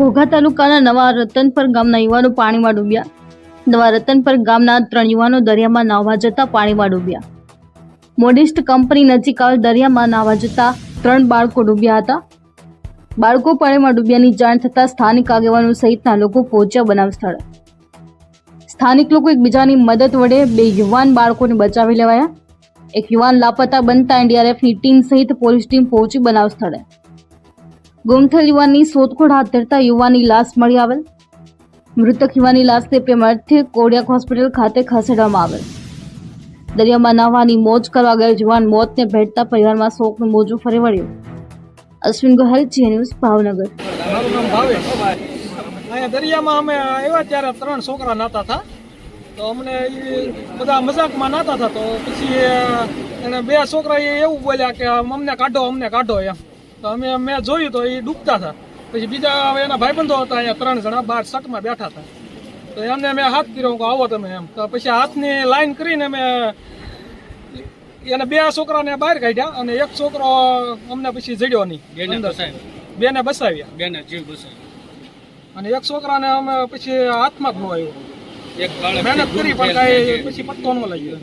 ઘોઘા તાલુકાના નવા રતનપર ગામના યુવાનો પાણીમાં ડૂબ્યા. નવા રતનપર ગામના ત્રણ યુવાનો દરિયામાં નાહવા જતા પાણીમાં ડૂબ્યા. મોડિસ્ટ કંપની નજીક આવેલ દરિયામાં નાહવા જતા ત્રણ બાળકો ડૂબ્યા હતા. બાળકો પાણીમાં ડૂબ્યાની જાણ થતાં સ્થાનિક આગેવાનો સહિતના લોકો પહોંચ્યા બનાવ સ્થળે. સ્થાનિક લોકો એકબીજાની મદદ વડે બે યુવાન બાળકોને બચાવી લેવાયા. એક યુવાન લાપતા બનતા એનડીઆરએફની ટીમ સહિત પોલીસ ટીમ પહોંચી બનાવ સ્થળે. ગુમ થયેલ યુવાનની શોધખોળ હાથ ધરતા યુવાનની લાશ મળી આવેલ. મૃતક યુવાનની લાશને પેમરથી કોડિયાક હોસ્પિટલ ખાતે ખસેડવામાં આવેલ. દરિયામાં નાહવાની મોજ કરવા ગયેલ જુવાન મોતને ભેટતા પરિવારમાં શોકનું મોજું ફરી વળ્યું. અશ્વિન ગોહેલ જી ન્યૂઝ ભાવનગર. અહીંયા દરિયામાં અમે આવ્યા ત્યારે ત્રણ છોકરા નાતા હતા. તો અમને બધા મજાકમાં નાતા હતા. તો પછી એને બે છોકરા એવું બોલ્યા કે અમને કાઢો અમને કાઢો એમ. તો અમે મેં જોયું તો એ ડૂબતા હતા. પછી બીજા હવે એના ભાઈબંધો હતા અહીંયા ત્રણ જણા બાર સટમાં બેઠા હતા. તો એમને મેં હાથ કર્યો કે આવો તમે એમ. તો પછી હાથની લાઈન કરીને મેં એને બે છોકરાને બહાર કાઢ્યા અને એક છોકરો અમને પછી જડ્યો નહીં. બેને બસાવ્યા. બેને જીવ બસાવ્યા અને એક છોકરાને અમે પછી હાથમાં જ ન આવ્યો. મહેનત કરી પણ કાંઈ પછી પત્તો ન લાગ્યો.